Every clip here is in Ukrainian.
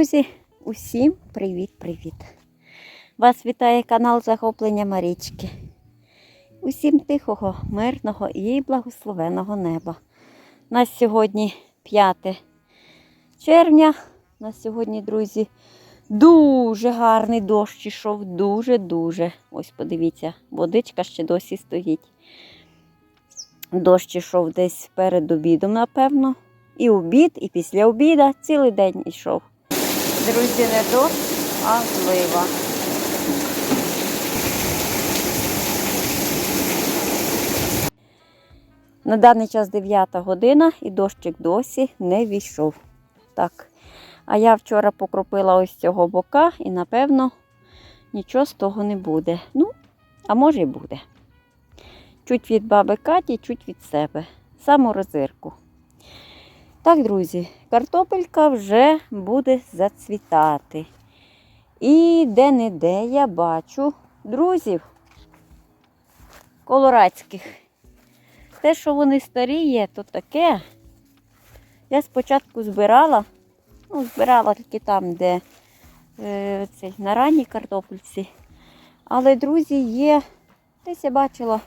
Друзі, усім привіт-привіт! Вас вітає канал Захоплення Марічки. Усім тихого, мирного і благословеного неба. Нас сьогодні 5 червня. Нас сьогодні, друзі, дуже гарний дощ ішов, дуже-дуже. Ось подивіться, водичка ще досі стоїть. Дощ ішов десь перед обідом, напевно. І обід, і після обіда цілий день йшов. Друзі, не дощ, а злива. На даний час 9 година і дощик досі не війшов. Так. А я вчора покропила ось цього бока і, напевно, нічого з того не буде. Ну, а може й буде. Чуть від баби Каті, чуть від себе. Саму розирку. Так, друзі, картопелька вже буде зацвітати. І де-не-де я бачу друзів колорадських. Те, що вони старі є, то таке. Я спочатку збирала, ну, збирала тільки там, де е, цей, на ранній картопельці. Але, друзі, є, десь я бачила,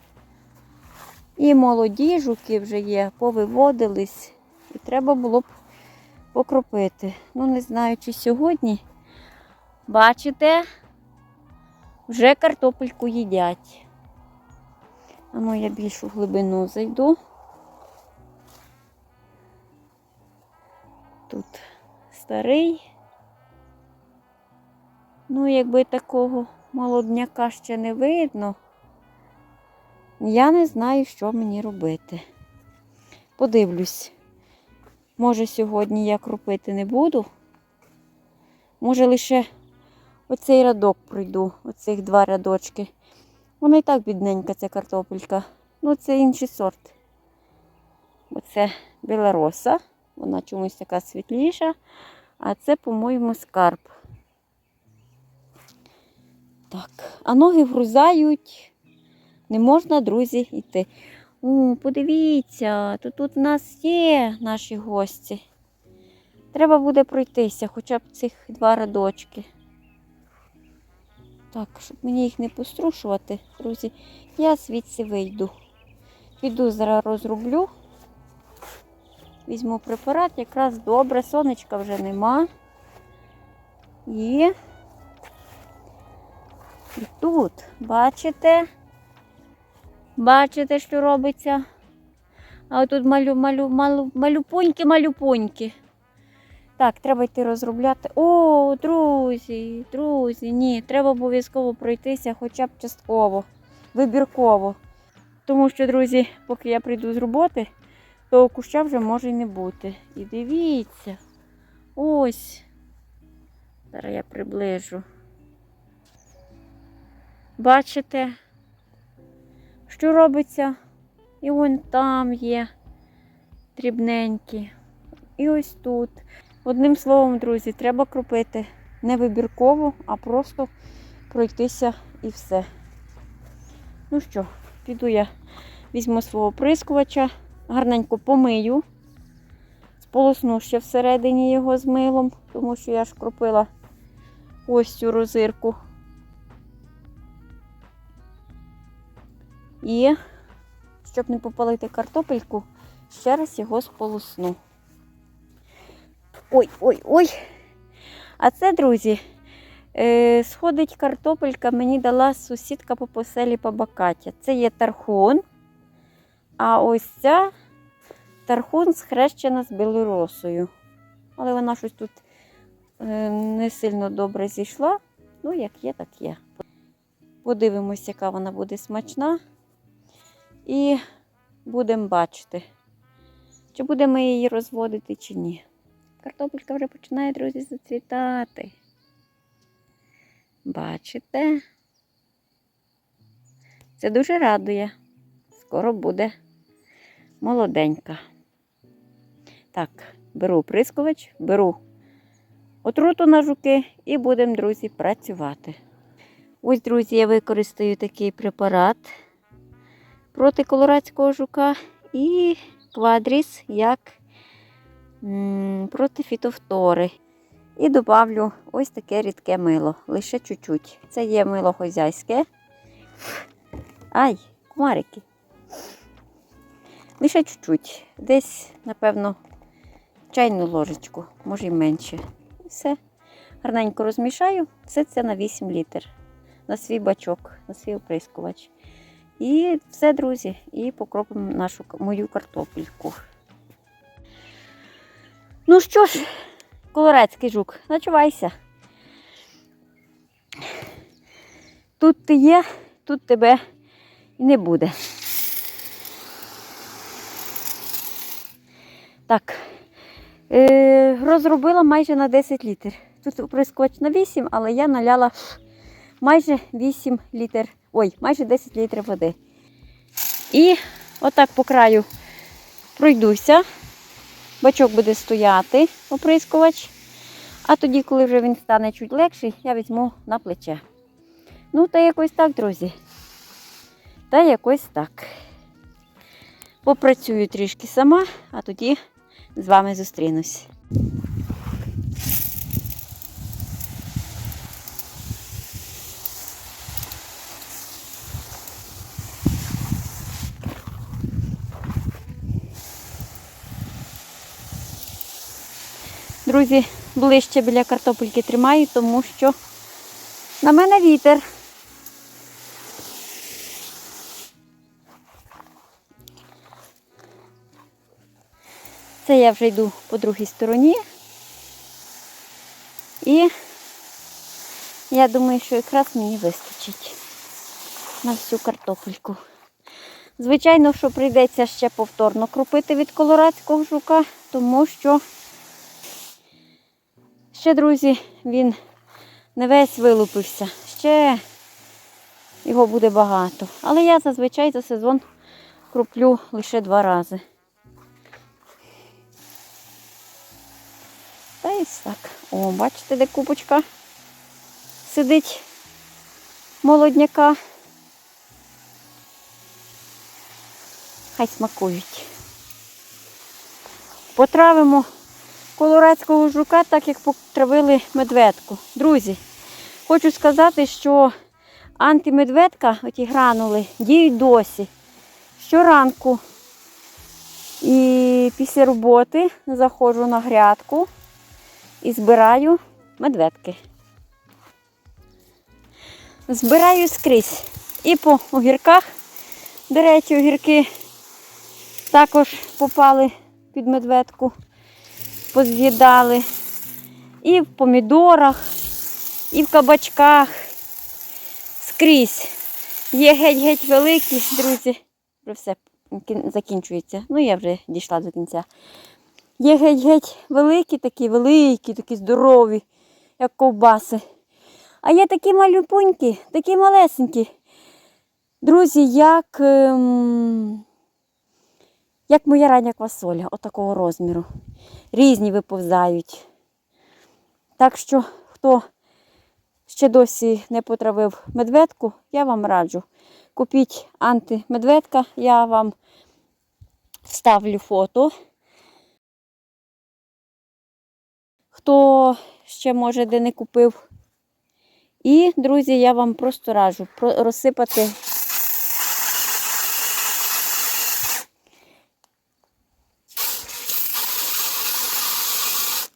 і молоді жуки вже є, повиводились. І треба було б покропити. Ну, не знаю, чи сьогодні. Бачите, вже картопельку їдять. А ну, я більшу глибину зайду. Тут старий. Ну, якби такого молодняка ще не видно, я не знаю, що мені робити. Подивлюсь. Може, сьогодні я кропити не буду. Може, лише оцей рядок пройду, оцих два рядочки. Вона і так бідненька, ця картопелька. Ну, це інший сорт. Оце білороса. Вона чомусь така світліша. А це, по-моєму, скарб. Так, а ноги вгрузають. Не можна, друзі, йти. О, подивіться, то тут в нас є наші гості. Треба буде пройтися хоча б цих два рядочки. Так, щоб мені їх не пострушувати, друзі, я звідси вийду. Піду зараз розроблю. Візьму препарат, якраз добре, сонечка вже нема. І тут, бачите? Бачите, що робиться? А отут малю, малю, малю, малюпоньки, малюпоньки. Так, треба йти розробляти. О, друзі, друзі, ні, треба обов'язково пройтися хоча б частково, вибірково. Тому що, друзі, поки я прийду з роботи, то куща вже може й не бути. І дивіться, ось. Зараз я приближу. Бачите? Що робиться? І вон там є дрібненькі. І ось тут. Одним словом, друзі, треба кропити не вибірково, а просто пройтися і все. Ну що, піду я візьму свого прискувача, гарненько помию, сполосну ще всередині його з милом, тому що я ж кропила ось цю розирку. І, щоб не попалити картопельку, ще раз його сполосну. Ой-ой-ой. А це, друзі, е, сходить картопелька, мені дала сусідка по поселі Бабакатя. Це є тархун. А ось ця тархун схрещена з білоросою. Але вона щось тут е, не сильно добре зійшла. Ну, як є, так є. Подивимось, яка вона буде смачна. І будемо бачити, чи будемо її розводити, чи ні. Картопелька вже починає, друзі, зацвітати. Бачите? Це дуже радує. Скоро буде молоденька. Так, беру прискувач, беру отруту на жуки і будемо, друзі, працювати. Ось, друзі, я використаю такий препарат проти колорадського жука і квадріс як проти фітофтори. І добавлю ось таке рідке мило, лише чуть-чуть. Це є мило хозяйське. Ай, кумарики. Лише чуть-чуть. Десь, напевно, чайну ложечку, може й менше. І все. Гарненько розмішаю. Все це на 8 літр. На свій бачок, на свій оприскувач. І все, друзі. І покропимо нашу мою картопельку. Ну що ж, колорецький жук, начувайся. Тут ти є, тут тебе і не буде. Так. Е, розробила майже на 10 літрів. Тут оприскувач на 8, але я наляла майже 8 літр, ой, майже 10 літрів води. І отак по краю пройдуся. Бачок буде стояти, оприскувач. А тоді, коли вже він стане чуть легший, я візьму на плече. Ну, та якось так, друзі. Та якось так. Попрацюю трішки сама, а тоді з вами зустрінусь. Друзі, ближче біля картопельки тримаю, тому що на мене вітер. Це я вже йду по другій стороні. І я думаю, що якраз мені вистачить на всю картопельку. Звичайно, що прийдеться ще повторно кропити від колорадського жука, тому що ще, друзі, він не весь вилупився. Ще його буде багато. Але я зазвичай за сезон кроплю лише два рази. Та і так. О, бачите, де купочка сидить молодняка. Хай смакують. Потравимо колорадського жука, так як потравили медведку. Друзі, хочу сказати, що антимедведка, оті гранули, діють досі. Щоранку і після роботи заходжу на грядку і збираю медведки. Збираю скрізь. І по огірках, до речі, огірки також попали під медведку, поз'їдали. І в помідорах, і в кабачках. Скрізь. Є геть-геть великі, друзі. Вже все закінчується. Ну, я вже дійшла до кінця. Є геть-геть великі, такі великі, такі здорові, як ковбаси. А є такі малюпунькі, такі малесенькі. Друзі, як, ем, як моя рання квасоля, отакого розміру. Різні виповзають. Так що, хто ще досі не потравив медведку, я вам раджу. Купіть антимедведка, я вам вставлю фото. Хто ще може де не купив. І, друзі, я вам просто раджу розсипати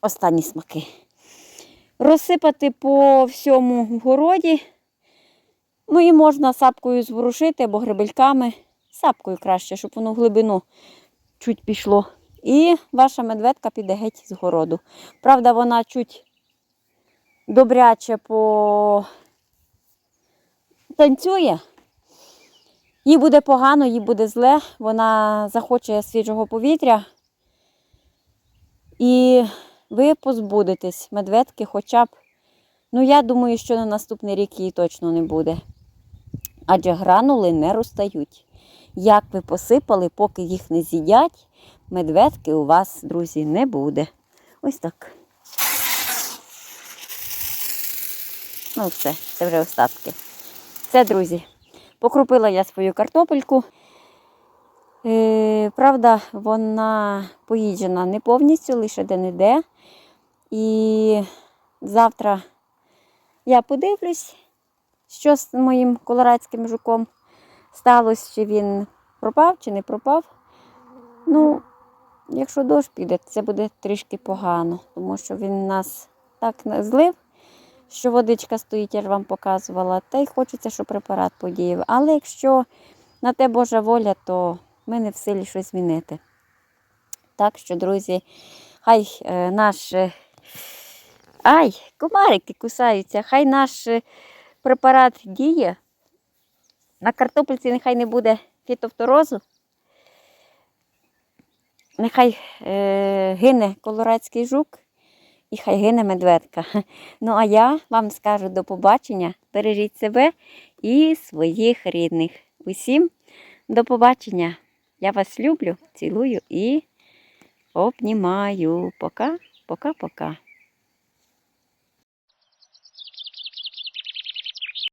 останні смаки. Розсипати по всьому городі. Ну і можна сапкою зворушити або грибельками. Сапкою краще, щоб воно в глибину чуть пішло. І ваша медведка піде геть з городу. Правда, вона чуть добряче по танцює. Їй буде погано, їй буде зле, вона захоче свіжого повітря. І ви позбудетесь медведки хоча б, ну я думаю, що на наступний рік її точно не буде. Адже гранули не розтають. Як ви посипали, поки їх не з'їдять, медведки у вас, друзі, не буде. Ось так. Ну, все, це вже остатки. Все, друзі. Покрупила я свою картопельку. Е, правда, вона поїджена не повністю, лише де-не-де. І завтра я подивлюсь, що з моїм колорадським жуком сталося, чи він пропав, чи не пропав. Ну, якщо дощ піде, це буде трішки погано, тому що він нас так злив, що водичка стоїть, я ж вам показувала, та й хочеться, щоб препарат подіяв. Але якщо на те Божа воля, то ми не в силі щось змінити. Так що, друзі, хай е, наш. Ай, комарики кусаються, хай наш е, препарат діє. На картопельці нехай не буде фітофторозу. Нехай е, гине колорадський жук і хай гине медведка. Ну а я вам скажу до побачення. Бережіть себе і своїх рідних. Усім до побачення. Я вас люблю, цілую і обнімаю. Пока, пока-пока.